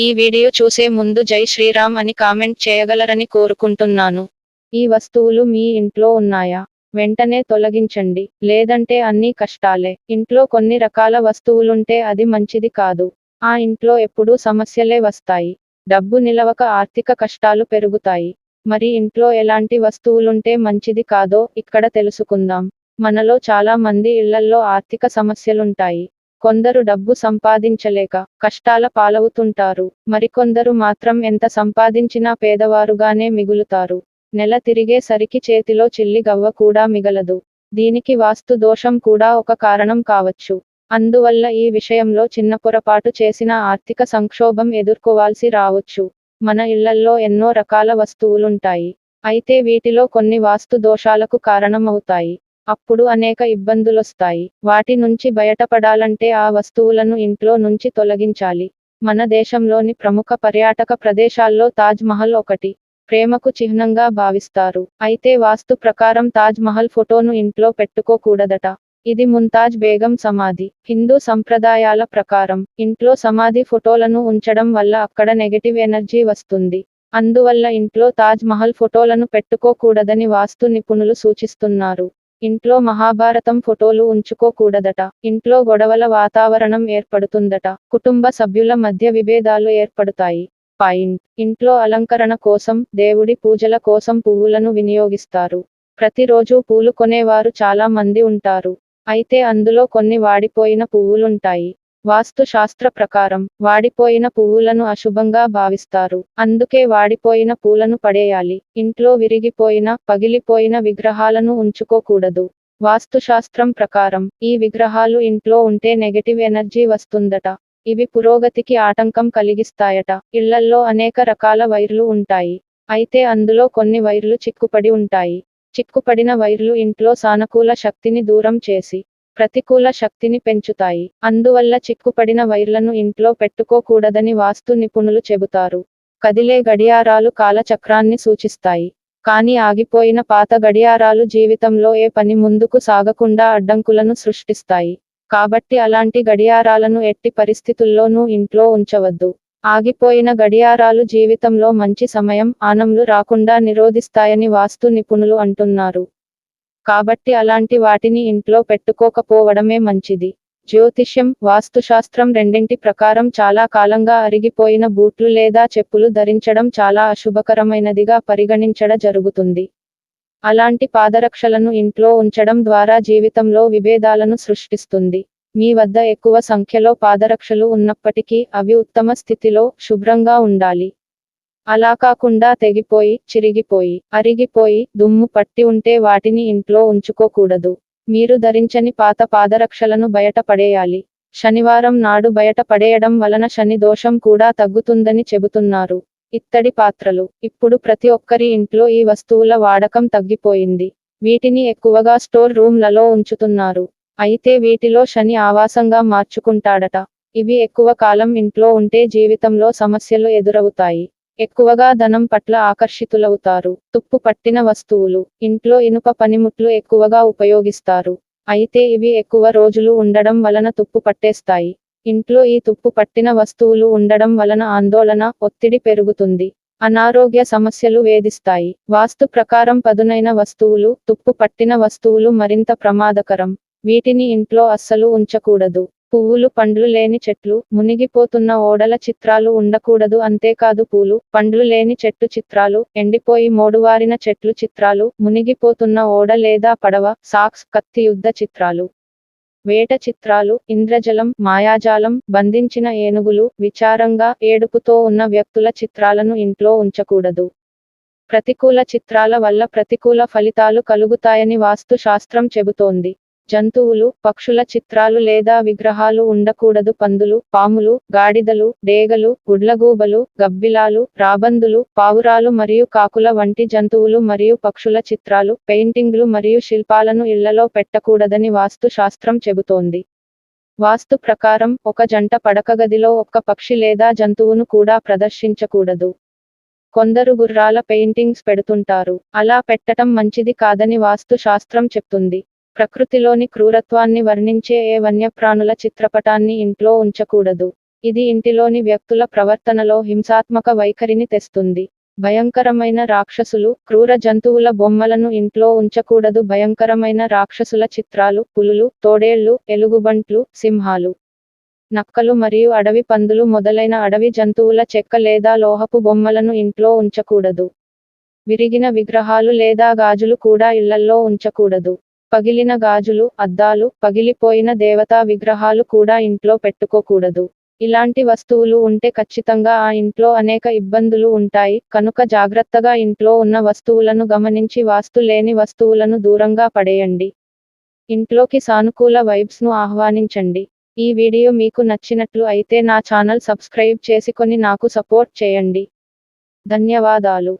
ఈ వీడియో చూసే ముందు జై శ్రీరామ్ అని కామెంట్ చేయగలరని కోరుకుంటున్నాను. ఈ వస్తువులు మీ ఇంట్లో ఉన్నాయా? వెంటనే తొలగించండి. లేదంటే అన్నీ కష్టాలే. ఇంట్లో కొన్ని రకాల వస్తువులుంటే అది మంచిది కాదు. ఆ ఇంట్లో ఎప్పుడూ సమస్యలే వస్తాయి. డబ్బు నిలవక ఆర్థిక కష్టాలు పెరుగుతాయి. మరి ఇంట్లో ఎలాంటి వస్తువులుంటే మంచిది కాదో ఇక్కడ తెలుసుకుందాం. మనలో చాలా మంది ఇళ్ళల్లో ఆర్థిక సమస్యలుంటాయి. కొందరు డబ్బు సంపాదించలేక కష్టాల పాలవుతుంటారు. మరికొందరు మాత్రం ఎంత సంపాదించినా పేదవారుగానే మిగులుతారు. నెల తిరిగేసరికి చేతిలో చిల్లి గవ్వ కూడా మిగలదు. దీనికి వాస్తు దోషం కూడా ఒక కారణం కావచ్చు. అందువల్ల ఈ విషయంలో చిన్న పొరపాటు చేసిన ఆర్థిక సంక్షోభం ఎదుర్కోవాల్సి రావచ్చు. మన ఇళ్ళల్లో ఎన్నో రకాల వస్తువులుంటాయి. అయితే వీటిలో కొన్ని వాస్తు దోషాలకు కారణమవుతాయి. అప్పుడు అనేక ఇబ్బందులొస్తాయి. వాటి నుంచి బయటపడాలంటే ఆ వస్తువులను ఇంట్లో నుంచి తొలగించాలి. మన దేశంలోని ప్రముఖ పర్యాటక ప్రదేశాల్లో తాజ్ మహల్ ఒకటి ప్రేమకు చిహ్నంగా భావిస్తారు. అయితే వాస్తు ప్రకారం తాజ్ మహల్ ఫోటోను ఇంట్లో పెట్టుకోకూడదట. ఇది ముంతాజ్ బేగం సమాధి. హిందూ సంప్రదాయాల ప్రకారం ఇంట్లో సమాధి ఫోటోలను ఉంచడం వల్ల అక్కడ నెగటివ్ ఎనర్జీ వస్తుంది. అందువల్ల ఇంట్లో తాజ్ మహల్ ఫోటోలను పెట్టుకోకూడదని వాస్తు నిపుణులు సూచిస్తున్నారు. ఇంట్లో మహాభారతం ఫోటోలు ఉంచుకోకూడదట. ఇంట్లో గొడవల వాతావరణం ఏర్పడుతుందట. కుటుంబ సభ్యుల మధ్య విభేదాలు ఏర్పడతాయి. పాయింట్. ఇంట్లో అలంకరణ కోసం దేవుడి పూజల కోసం పువ్వులను వినియోగిస్తారు. ప్రతిరోజు పూలు కొనేవారు చాలా మంది ఉంటారు. అయితే అందులో కొన్ని వాడిపోయిన పువ్వులుంటాయి. వాస్తు శాస్త్ర ప్రకారం వాడిపోయిన పువ్వులను అశుభంగా భావిస్తారు. అందుకే వాడిపోయిన పూలను పడేయాలి. ఇంట్లో విరిగిపోయిన పగిలిపోయిన విగ్రహాలను ఉంచుకోకూడదు. వాస్తుశాస్త్రం ప్రకారం ఈ విగ్రహాలు ఇంట్లో ఉంటే నెగటివ్ ఎనర్జీ వస్తుందట. ఇవి పురోగతికి ఆటంకం కలిగిస్తాయట. ఇళ్ళల్లో అనేక రకాల వైర్లు ఉంటాయి. అయితే అందులో కొన్ని వైర్లు చిక్కుపడి ఉంటాయి. చిక్కుపడిన వైర్లు ఇంట్లో సానుకూల శక్తిని దూరం చేసి ప్రతికూల శక్తిని పెంచుతాయి. అందువల్ల చిక్కుపడిన వైర్లను ఇంట్లో పెట్టుకోకూడదని వాస్తు నిపుణులు చెబుతారు. కదిలే గడియారాలు కాలచక్రాన్ని సూచిస్తాయి. కానీ ఆగిపోయిన పాత గడియారాలు జీవితంలో ఏ పని ముందుకు సాగకుండా అడ్డంకులను సృష్టిస్తాయి. కాబట్టి అలాంటి గడియారాలను ఎట్టి పరిస్థితుల్లోనూ ఇంట్లో ఉంచవద్దు. ఆగిపోయిన గడియారాలు జీవితంలో మంచి సమయం ఆనంలు రాకుండా నిరోధిస్తాయని వాస్తు నిపుణులు అంటున్నారు. కాబట్టి అలాంటి వాటిని ఇంట్లో పెట్టుకోకపోవడమే మంచిది. జ్యోతిష్యం వాస్తుశాస్త్రం రెండింటి ప్రకారం చాలా కాలంగా అరిగిపోయిన బూట్లు లేదా చెప్పులు ధరించడం చాలా అశుభకరమైనదిగా పరిగణించడం జరుగుతుంది. అలాంటి పాదరక్షలను ఇంట్లో ఉంచడం ద్వారా జీవితంలో విభేదాలను సృష్టిస్తుంది. మీ వద్ద ఎక్కువ సంఖ్యలో పాదరక్షలు ఉన్నప్పటికీ అవి ఉత్తమ స్థితిలో శుభ్రంగా ఉండాలి. అలా కాకుండా తెగిపోయి చిరిగిపోయి అరిగిపోయి దుమ్ము పట్టి ఉంటే వాటిని ఇంట్లో ఉంచుకోకూడదు. మీరు ధరించని పాత పాదరక్షలను బయట పడేయాలి. శనివారం నాడు బయట పడేయడం వలన శని దోషం కూడా తగ్గుతుందని చెబుతున్నారు. ఇత్తడి పాత్రలు. ఇప్పుడు ప్రతి ఒక్కరి ఇంట్లో ఈ వస్తువుల వాడకం తగ్గిపోయింది. వీటిని ఎక్కువగా స్టోర్ రూమ్లలో ఉంచుతున్నారు. అయితే వీటిలో శని ఆవాసంగా మార్చుకుంటాడట. ఇవి ఎక్కువ కాలం ఇంట్లో ఉంటే జీవితంలో సమస్యలు ఎదురవుతాయి. ఎక్కువగా ధనం పట్ల ఆకర్షితులవుతారు. తుప్పు పట్టిన వస్తువులు ఇంట్లో ఇనుప పనిముట్లు ఎక్కువగా ఉపయోగిస్తారు. అయితే ఇవి ఎక్కువ రోజులు ఉండడం వలన తుప్పు పట్టేస్తాయి. ఇంట్లో ఈ తుప్పు పట్టిన వస్తువులు ఉండడం వలన ఆందోళన ఒత్తిడి పెరుగుతుంది. అనారోగ్య సమస్యలు వేధిస్తాయి. వాస్తు ప్రకారం పదునైన వస్తువులు తుప్పు పట్టిన వస్తువులు మరింత ప్రమాదకరం. వీటిని ఇంట్లో అస్సలు ఉంచకూడదు. పువ్వులు పండ్లు లేని చెట్లు మునిగిపోతున్న ఓడల చిత్రాలు ఉండకూడదు అంతేకాదు పూలు పండ్లు లేని చెట్టు చిత్రాలు ఎండిపోయి మోడువారిన చెట్లు చిత్రాలు మునిగిపోతున్న ఓడ లేదా పడవ సాక్స్ కత్తి యుద్ధ చిత్రాలు. వేట చిత్రాలు ఇంద్రజలం మాయాజాలం బంధించిన ఏనుగులు విచారంగా ఏడుపుతో ఉన్న వ్యక్తుల చిత్రాలను ఇంట్లో ఉంచకూడదు. ప్రతికూల చిత్రాల వల్ల ప్రతికూల ఫలితాలు కలుగుతాయని వాస్తు శాస్త్రం చెబుతోంది. జంతువులు పక్షుల చిత్రాలు లేదా విగ్రహాలు ఉండకూడదు. పందులు పాములు గాడిదలు డేగలు గుడ్లగూబలు గబ్బిలాలు రాబందులు పావురాలు మరియు కాకుల వంటి జంతువులు మరియు పక్షుల చిత్రాలు పెయింటింగ్లు మరియు శిల్పాలను ఇళ్ళలో పెట్టకూడదని వాస్తు శాస్త్రం చెబుతోంది. వాస్తు ప్రకారం ఒక జంట పడకగదిలో ఒక్క పక్షి లేదా జంతువును కూడా ప్రదర్శించకూడదు. కొందరు గుర్రాల పెయింటింగ్స్ పెడుతుంటారు. అలా పెట్టటం మంచిది కాదని వాస్తు శాస్త్రం చెప్తుంది. ప్రకృతిలోని క్రూరత్వాన్ని వర్ణించే ఏ వన్యప్రాణుల చిత్రపటాన్ని ఇంట్లో ఉంచకూడదు. ఇది ఇంటిలోని వ్యక్తుల ప్రవర్తనలో హింసాత్మక వైఖరిని తెస్తుంది. భయంకరమైన రాక్షసులు క్రూర జంతువుల బొమ్మలను ఇంట్లో ఉంచకూడదు. భయంకరమైన రాక్షసుల చిత్రాలు పులులు తోడేళ్ళు ఎలుగుబంట్లు సింహాలు నక్కలు మరియు అడవి పందులు మొదలైన అడవి జంతువుల చెక్క లేదా లోహపు బొమ్మలను ఇంట్లో ఉంచకూడదు. విరిగిన విగ్రహాలు లేదా గాజులు కూడా ఇళ్ళల్లో ఉంచకూడదు. పగిలిన గాజులు అద్దాలు పగిలిపోయిన దేవతా విగ్రహాలు కూడా ఇంట్లో పెట్టుకోకూడదు. ఇలాంటి వస్తువులు ఉంటే ఖచ్చితంగా ఆ ఇంట్లో అనేక ఇబ్బందులు ఉంటాయి. కనుక జాగ్రత్తగా ఇంట్లో ఉన్న వస్తువులను గమనించి వాస్తు లేని వస్తువులను దూరంగా పడేయండి. ఇంట్లోకి సానుకూల వైబ్స్ను ఆహ్వానించండి. ఈ వీడియో మీకు నచ్చినట్లు అయితే నా ఛానల్ సబ్స్క్రైబ్ చేసుకొని నాకు సపోర్ట్ చేయండి. ధన్యవాదాలు.